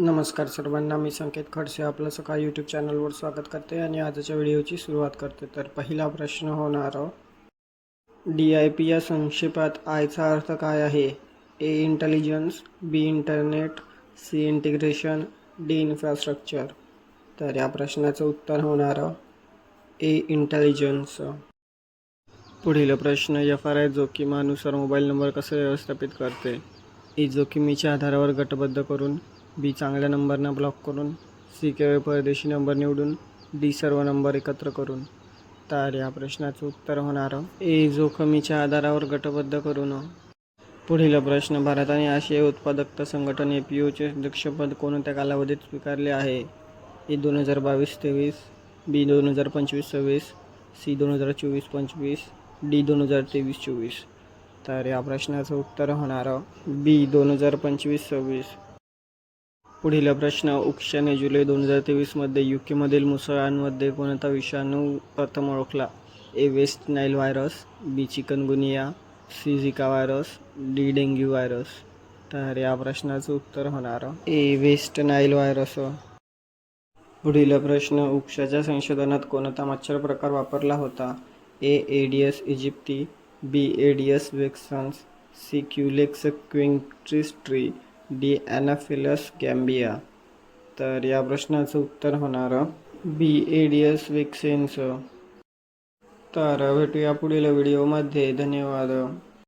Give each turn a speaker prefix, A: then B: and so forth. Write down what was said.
A: नमस्कार सर्वांना मी संकेत खडसे आपलं सकाळ यूट्यूब चॅनलवर स्वागत करते आणि आजच्या व्हिडिओची सुरुवात करते. तर पहिला प्रश्न होणार डी आय पी या संक्षेपात आयचा अर्थ काय आहे? A intelligence B internet C integration D infrastructure तर या प्रश्नाचं उत्तर होणार ए इंटेलिजन्स पुढील प्रश्न एफ आर आय जोखीमानुसार मोबाईल नंबर कसे व्यवस्थापित करते? ई जोखीमीच्या आधारावर गटबद्ध करून. बी चांगल्या नंबरनं ब्लॉक करून सी केवळ परदेशी नंबर निवडून डी सर्व नंबर एकत्र करून. तर या प्रश्नाचं उत्तर होणार. ए जोखमीच्या आधारावर गटबद्ध करून. पुढील प्रश्न भारत आणि आशिया उत्पादकता संघटन ए पी ओचे अध्यक्षपद कोणत्या कालावधीत स्वीकारले आहे? ए दोन हजार बावीस तेवीस बी दोन हजार पंचवीस सव्वीस सी दोन हजार चोवीस पंचवीस डी दोन हजार तेवीस चोवीस. तर या प्रश्नाचं उत्तर होणार. बी दोन हजार पंचवीस सव्वीस. पुढील प्रश्न उक्षाने जुलै दोन हजार तेवीसमध्ये यू केमधील मुसळांमध्ये कोणता विषाणू प्रथम ओळखला? A West Nile virus B chikungunya C Zika virus D dengue virus. तर या प्रश्नाचं उत्तर होणार. A West Nile virus. पुढील प्रश्न उक्षाच्या संशोधनात कोणता मच्छर प्रकार वापरला होता? A Aedes aegypti B Aedes vexans C Culex quinquefasciatus D Anopheles gambiae. तर या प्रश्नाचं उत्तर होणार बी एडियस वेक्सेन्स तर भेटूया पुढील व्हिडिओमध्ये. धन्यवाद.